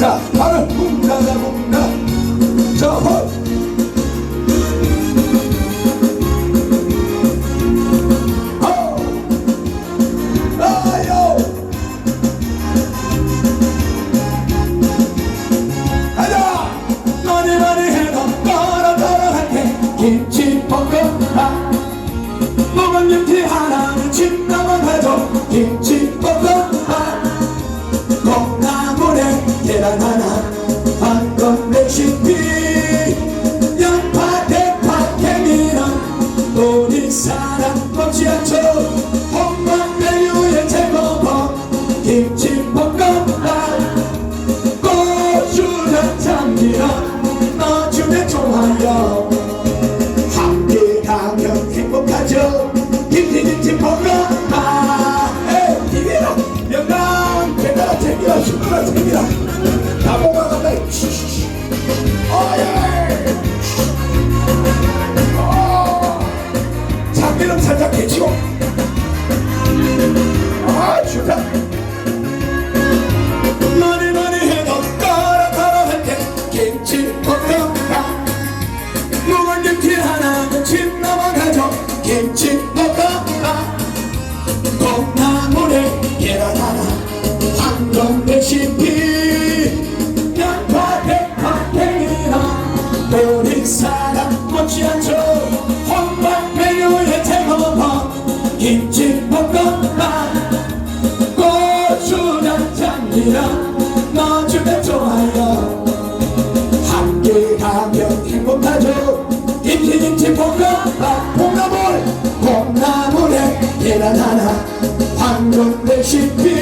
자 발을 굽나가 굽나. 자 헛. 호. 아요. 가자. 많이 많이 해도 따라 따라 할게. 김치 볶음밥. 먹은 김치 하나는 집 나만 해도 김치 콩나물 데치고. 아 좋다 많이 많이 해도 따라 따라 할게 김치 볶음밥 묵은 김치 하나는 집 넘어가죠. 김치 고추장 참기름 넣어주면 좋아요. 함께 가면 행복하죠. 김치김치 볶음밥 콩나물 콩나물에 계란 하나 황금 레시피